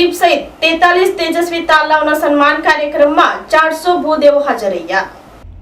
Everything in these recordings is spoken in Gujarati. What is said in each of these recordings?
તબીબ સહિત તેતાલીસ તેજસ્વી તાલાઓના સન્માન કાર્યક્રમમાં ચારસો ભૂદેવો હાજર રહ્યા.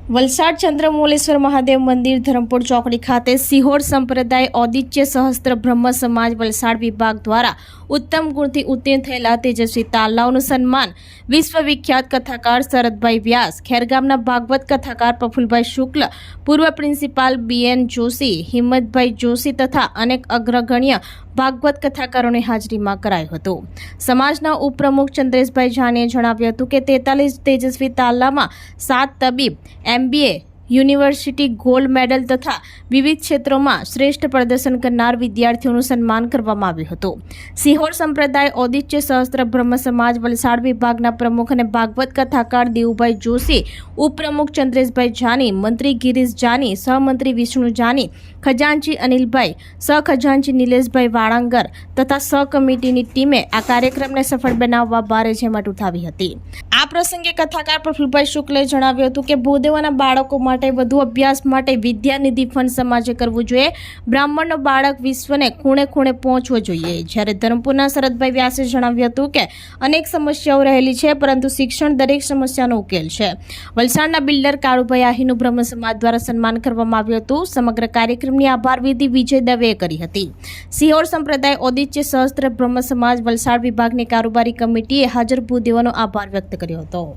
વલસાડ ચંદ્રમોલેશ્વર મહાદેવ મંદિર ધરમપુર ચોકડી ખાતે સિહોર સંપ્રદાય ઔદિત્ય સહસ્ત્ર બ્રહ્મ સમાજ વલસાડ વિભાગ દ્વારા ઉત્તમ ગુણથી ઉત્તીર્ણ થયેલા તેજસ્વી તાલાઓનું સન્માન વિશ્વવિખ્યાત કથાકાર શરદભાઈ વ્યાસ, ખેરગામના ભાગવત કથાકાર પ્રફુલભાઈ શુક્લ, પૂર્વ પ્રિન્સિપાલ બીએન જોશી, હિંમતભાઈ જોશી તથા અનેક અગ્રગણ્ય ભાગવત કથાકારોની હાજરીમાં કરાયું હતું. સમાજના ઉપપ્રમુખ ચંદ્રેશભાઈ જાનીએ જણાવ્યું હતું કે તેતાલીસ તેજસ્વી તાલામાં સાત તબીબ MBA યુનિવર્સિટી ગોલ્ડ મેડલ તથા વિવિધ ક્ષેત્રોમાં શ્રેષ્ઠ પ્રદર્શન કરનાર વિદ્યાર્થીઓનું સન્માન કરવામાં આવ્યું હતું. સિહોર સંપ્રદાય ઔદિત્ય સહસ્ત્ર બ્રહ્મ સમાજ વલસાડ વિભાગના પ્રમુખ અને ભાગવત કથાકાર દેવુભાઈ જોશી, ઉપપ્રમુખ ચંદ્રેશભાઈ જાની, મંત્રી ગિરીશ જાની, સહમંત્રી વિષ્ણુ જાની, ખજાનચી અનિલભાઈ સહખજાનચી નિલેશભાઈ વાળાંગર તથા સહ કમિટીની ટીમે આ કાર્યક્રમને સફળ બનાવવા ભારે જેમટ ઉઠાવી હતી. આ પ્રસંગે કથાકાર પ્રફુલભાઈ શુક્લે જણાવ્યું હતું કે ભૂદેવોના બાળકો માટે વધુ અભ્યાસ માટે વિદ્યાનિધિ ફંડ સમાજે કરવું જોઈએ. બ્રાહ્મણનો બાળક વિશ્વને ખૂણે ખૂણે પહોંચવો જોઈએ. જ્યારે ધરમપુરના શરદભાઈ વ્યાસે જણાવ્યું હતું કે, અનેક સમસ્યાઓ રહેલી છે, પરંતુ શિક્ષણ દરેક સમસ્યાનો ઉકેલ છે. વલસાડના બિલ્ડર કાળુભાઈ આહીનું બ્રહ્મ સમાજ દ્વારા સન્માન કરવામાં આવ્યું હતું. સમગ્ર કાર્યક્રમની આભાર વિધિ વિજય દવેએ કરી હતી. સિહોર સંપ્રદાય ઔદિત્ય સહસ્ત્ર બ્રહ્મ સમાજ વલસાડ વિભાગની કારોબારી કમિટીએ હાજર ભૂદેવાનો આભાર વ્યક્ત કર્યો હતો.